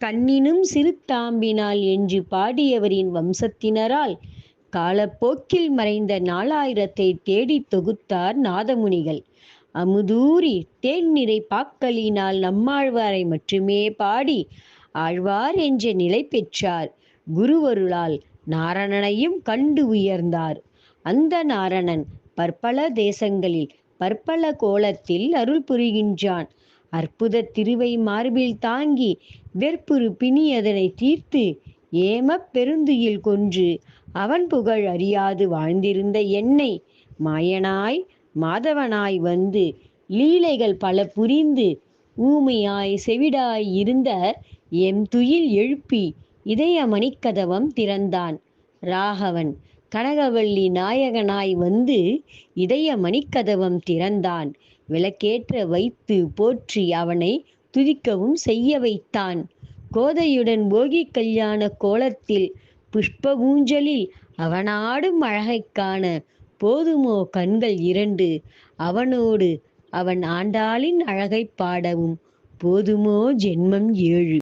கண்ணினும் சிறுத்தாம்பினால் என்று பாடியவரின் வம்சத்தினரால் காலப்போக்கில் மறைந்த நாலாயிரத்தை தேடித் தொகுத்தார் நாதமுனிகள். அமுதூரி தேன் நிறை பாக்களினால் நம்மாழ்வாரை மட்டுமே பாடி ஆழ்வார் என்ற நிலை பெற்றார். குருவருளால் நாரணனையும் கண்டு உயர்ந்தார். அந்த நாரணன் பற்பல தேசங்களில் பற்பல கோலத்தில் அருள் புரிகின்றான். அற்புத திருவை மார்பில் தாங்கி வெற்புறு பிணி அதனை தீர்த்து ஏமப் பெருந்துயில் கொன்று அவன் புகழ் அறியாது வாழ்ந்திருந்த என்னை மாயனாய் மாதவனாய் வந்து லீலைகள் பல புரிந்து ஊமையாய் செவிடாய் இருந்த எம் துயில் எழுப்பி இதய மணிக்கதவம் திறந்தான். ராகவன் கனகவல்லி நாயகனாய் வந்து இதய மணிக்கதவம் திறந்தான். விளக்கேற்ற வைத்து போற்றி அவனை துதிக்கவும் செய்ய வைத்தான். கோதையுடன் போகி கல்யாண கோலத்தில் புஷ்ப ஊஞ்சலில் அவனாடும் அழகைக்கான போதுமோ கண்கள் இரண்டு. அவனோடு அவன் ஆண்டாளின் அழகைப் பாடவும் போதுமோ ஜென்மம் ஏழு.